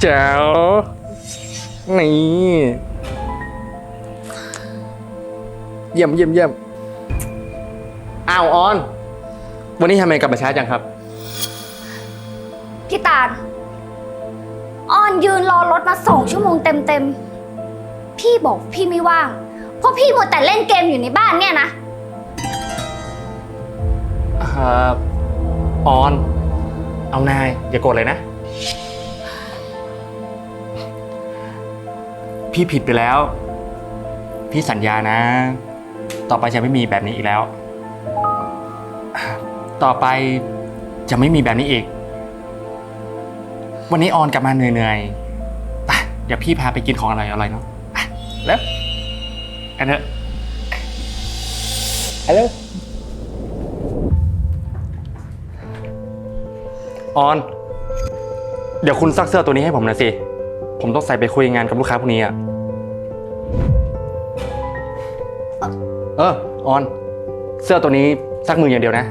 แจ๋วนี่เยี่ยมเยี่ยมเยี่ยมอ้าวออน วันนี้ทำไมกลับมาช้าจังครับ พี่ตาลออนยืนรอรถมาสองชั่วโมงเต็มๆ พี่บอกพี่ไม่ว่าง เพราะพี่มัวแต่เล่นเกมอยู่ในบ้านเนี่ยนะเอ่อออน เอานายอย่าโกรธเลยนะ พี่ผิดไปแล้ว พี่สัญญานะ ต่อไปจะไม่มีแบบนี้อีกแล้ว ต่อไปจะไม่มีแบบนี้อีก วันนี้ออนกลับมาเหนื่อยๆไปเดี๋ยวพี่พาไปกินของอร่อยๆเนาะไปแล้วกันเถอะไปเร็วออน เดี๋ยวคุณซักเสื้อตัวนี้ให้ผมหน่อยสิ ผมต้องใส่ไปคุยงานกับลูกค้าพวกนี้อะ เออ ออน เสื้อตัวนี้ซักมืออย่างเดียวนะ